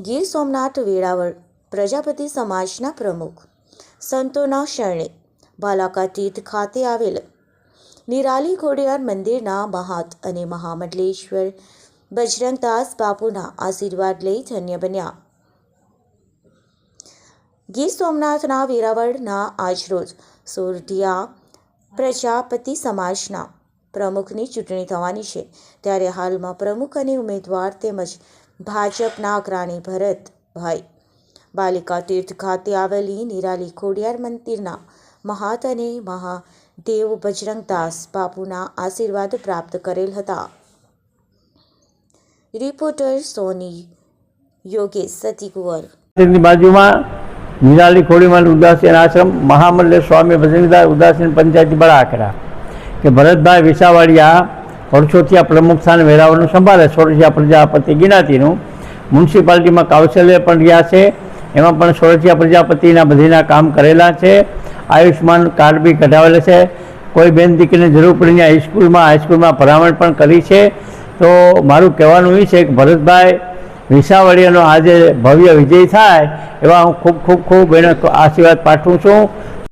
ગીર સોમનાથ વેળાવળ પ્રજાપતિ સમાજના પ્રમુખ. સંતોના શરણે બાલાકા તીર્થ ખાતે આવેલ નિરાલી ખોડિયાર મંદિરના મહાત અને મહામંડલેશ્વર બજરંગદાસ બાપુના આશીર્વાદ લઈ ધન્ય બન્યા. ગીર સોમનાથના વેરાવળના આજરોજ સોરઢિયા પ્રજાપતિ સમાજના પ્રમુખની ચૂંટણી થવાની છે. ત્યારે હાલમાં પ્રમુખ અને ઉમેદવાર તેમજ ભાજપના અગ્રણી ભરતભાઈ બાલિકા તીર્થ ખાતે આવેલી નિરાલી ખોડિયાર મંદિરના મહાત અને મહાદેવ બજરંગદાસ બાપુના આશીર્વાદ પ્રાપ્ત કરેલ હતા. રિપોર્ટર સોની યોગેશ સતી કુંવર બાજુમાં નિરાલી ખોડિયાર ઉદાસીન આશ્રમ મહામલ્લે સ્વામી ભજનદાર ઉદાસીન પંચાયતી બળાકરા કે ભરતભાઈ વિસાવાડિયા વર્ષોથી આ પ્રમુખ સ્થાન વેરાવળનું સંભાળે, સોરઠિયા પ્રજાપતિ ગિનાતીનું. મ્યુનિસિપાલિટીમાં કાઉન્સિલર પણ રહ્યા છે, એમાં પણ સોરઠિયા પ્રજાપતિના બધીના કામ કરેલા છે આયુષ્માન કાર્ડ બી કઢાવેલા છે. કોઈ બેન દીકરીને જરૂર પડીને હાઈસ્કૂલમાં હાઈસ્કૂલમાં ભરામણ પણ કરી છે. તો મારું કહેવાનું એ છે કે ભરતભાઈ વિસાવાડિયાનો આજે ભવ્ય વિજય થાય એવા હું ખૂબ ખૂબ ખૂબ એને આશીર્વાદ પાઠવું છું.